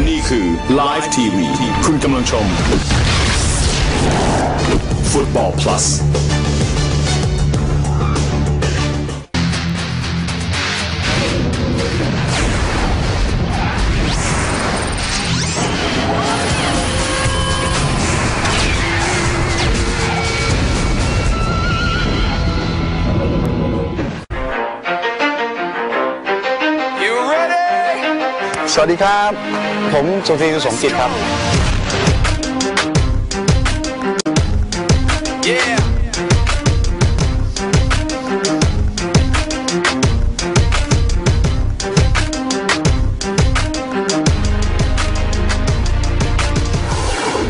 นี่คือ Live TV คุณกำลังชม Football Plus สวัสดีครับ ผมสุธีสมจิตครับ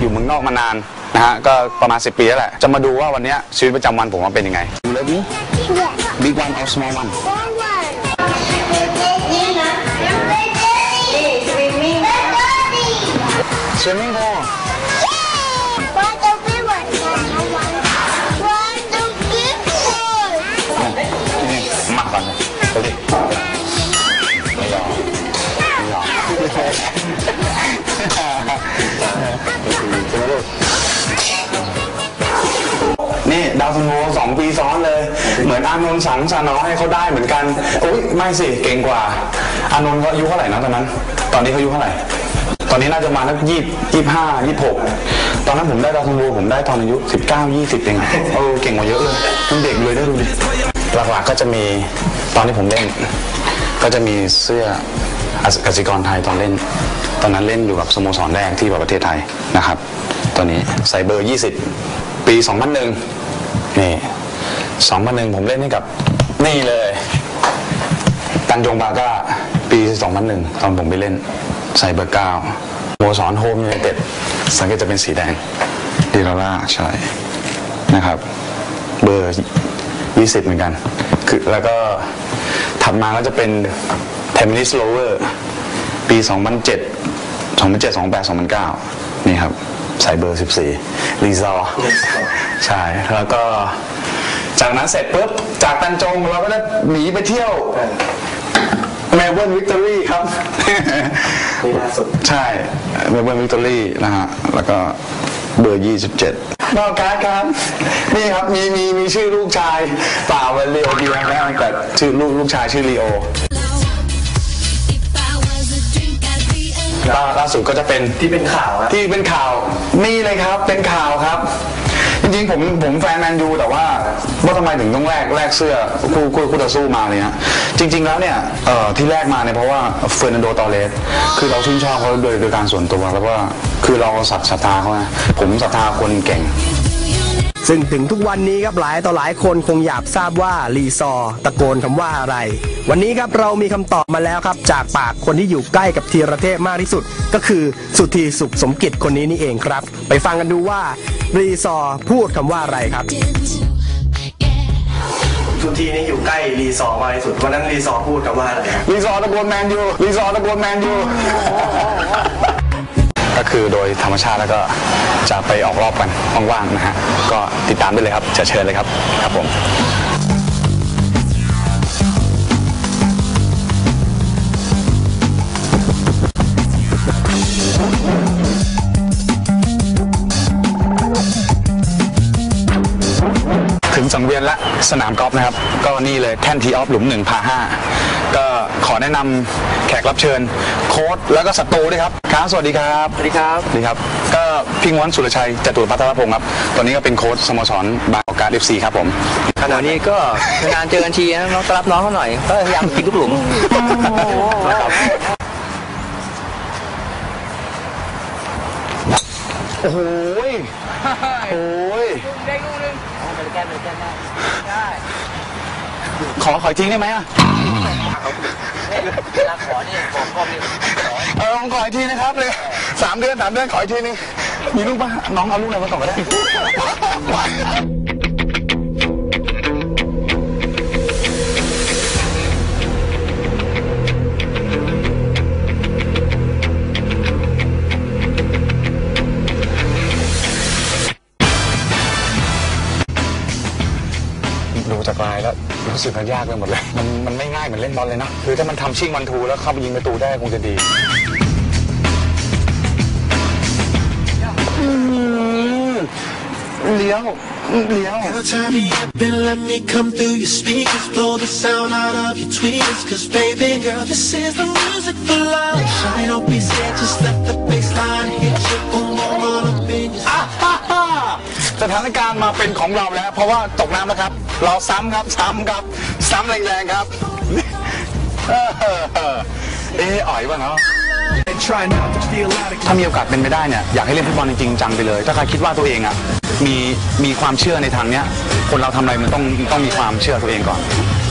อยู่เมืองนอกมานานนะฮะ ก็ประมาณ 10 ปีแล้วแหละ จะมาดูว่าวันเนี้ยชีวิตประจำวันผมมันเป็นยังไง You ready Big one or small one Swimming pool นี่มาก่อนเลยเดี๋ยวดิไม่ยอมไม่ยอมนี่ดาวซันโวสองปีซ้อนเลย เหมือนอานนท์สังสานอให้เขาได้เหมือนกันอุ้ยไม่สิเก่งกว่าอานนท์เขาอายุเท่าไหร่นะตอนนั้น ตอนนี้เขาอายุเท่าไหร่ ตอนนี้น่าจะมาสักยี่ยี่ห้ายี่หกตอนนั้นผมได้ดาวซันโวผมได้ตอนอายุสิบเก้ายี่สิบเองเออเก่งกว่าเยอะเลยยังเด็กเลยได้ดูดิหลักๆก็จะมีตอนที่ผมเล่น ก็จะมีเสื้อกสิกรไทยตอนเล่น ตอนนั้นเล่นอยู่กับสโมสรแรกที่ประเทศไทยนะครับ ตอนนี้ใส่เบอร์ 20 ปี 2001นี่2001 ผมเล่นให้กับนี่เลย ตันจงบาก้าปี 2001 ตอนผมไปเล่น ใส่เบอร์9สโมสรโฮมยูไนเต็ดสังเกตจะเป็นสีแดงดีลาร่าใช่นะครับ เบอร์ 20 เหมือนกัน คือแล้วก็ถัดมาก็จะเป็น t e m n i s Lower ปี 2007 2007 2008 2009 นี่ครับ ใส่เบอร์ 14 รีซอร์ใช่ แล้วก็ จากนั้นเสร็จปุ๊บ จากตันจงเราก็จะหนีไปเที่ยวเมลเบิร์นวิกตอรี่ครับ นี่ล่าสุดใช่เมลเบิร์นวิกตอรี่นะฮะ แล้วก็เบอร์ 27นอกการดครับ นี่ครับ มีมีมีชื่อลูกชายเปล่าเป็นลีโอเดียนะแต่ชื่อลูกลูกชายชื่อลีโอ ล่าล่าสุดก็จะเป็นที่เป็นข่าวอะที่เป็นข่าวนี่เลยครับเป็นข่าวครับ จริงๆผมผมแฟนแมนยูแต่ว่าว่าทำไมถึงต้องแลกแลกเสื้อคู่คู่คู่ต่อสู้มาเลยฮะจริง ๆแล้วเนี่ยเอ่อที่แลกมาเนี่ยเพราะว่าเฟอร์นันโดตอเรสคือเราชื่นชอบเขาโดยโดยการส่วนตัวแล้วว่าคือเราศรัทธาเขานะผมศรัทธาคนเก่ง ซึ่งถึงทุกวันนี้ครับหลายต่อหลายคนคงอยากทราบว่ารีซอตะโกนคำว่าอะไร วันนี้ครับเรามีคำตอบมาแล้วครับ จากปากคนที่อยู่ใกล้กับธีรเทพมากที่สุด ก็คือสุธีสุขสมกิจคนนี้นี่เองครับ ไปฟังกันดูว่า รีซอร์พูดคำว่าอะไรครับสุธีนี่อยู่ใกล้รีซอร์มากที่สุดวันนั้นรีซอร์พูดคำว่าอะไรรีสอร์ทตะโกนแมนยูรีสอร์ทตะโกนแมนยูก็คือโดยธรรมชาติแล้วก็จะไปออกรอบกันว่างๆนะฮะก็ติดตามได้เลยครับเชิญเลยครับครับผม สนามกอล์ฟนะครับ ก็นี่เลยแท่นทีออฟหลุมหนึ่งพาห้าก็ขอแนะนำแขกรับเชิญ โค้ดแล้วก็ศัตรูด้วยครับครับสวัสดีครับ สวัสดีครับ สวัสดีครับ ก็พี่ง้วนสุรชัยจตุรพัฒนพงศ์ครับ ตอนนี้ก็เป็นโค้ชสโมสรบางกอกการเอฟซีครับผมขณะนี้ก็นานเจอกันทีนะน้องต้อนรับน้องเขาหน่อยก็พยายามกินลูกหลุมโอ้โหย โอ้ยขอขออีกทิ้งได้ไหมอะขอนี่ผมก็มีเออขออีกทีนะครับเลยสามเดือนสามเดือนขออีกทีนึงมีลูกปะน้องเอาลูกอะไรมาก่อนก็ได้ดู รู้สึกมันยากไปหมดเลย มันมันไม่ง่ายเหมือนเล่นบอลเลยนะ คือถ้ามันทำชิ่งวันทูแล้วเข้าไปยิงประตูได้คงจะดี เลี้ยว เลี้ยว Every time you up and let me come through your speakers, blow the sound out of your tweeters. Cause baby girl, this is the music for life. I don't be scared, just let the bass line hit you. Boom, boom, run up in your. Ah, ah. สถานการณ์มาเป็นของเราแล้ว เพราะว่าตกน้ำแล้วครับ เราซ้ำครับซ้ำครับ ซ้ำแรงๆครับ เอออะอ่อยว่ะเนาะ ถ้ามีโอกาสเป็นไปได้เนี่ยอยากให้เล่นฟุตบอลจริงจังไปเลย ถ้าใครคิดว่าตัวเองอะมีมีความเชื่อในทางเนี้ย คนเราทำอะไรมันต้องต้องมีความเชื่อตัวเองก่อน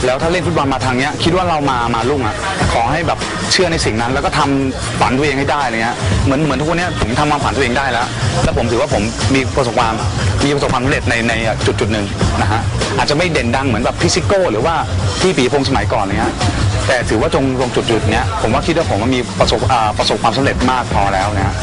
แล้วถ้าเล่นฟุตบอลมาทางเนี้ยคิดว่าเรามามาลุ่งอะขอให้แบบเชื่อในสิ่งนั้น แล้วก็ทำฝันตัวเองให้ได้อะไรเงี้ยเหมือนเหมือนทุกวันเนี้ยผมทำความฝันตัวเองได้แล้ว แล้วผมถือว่าผมมีประสบความมีประสบความสำเร็จในในจุดจุดหนึ่งนะฮะอาจจะไม่เด่นดังเหมือนแบบพิซิโก้หรือว่าพี่ปีพงษ์สมัยก่อนอะไรเงี้ยแต่ถือว่าตรงตรงจุดๆเนี้ยผมว่าคิดว่าผมว่ามีประสบอ่าประสบความสำเร็จมากพอแล้วนะฮะ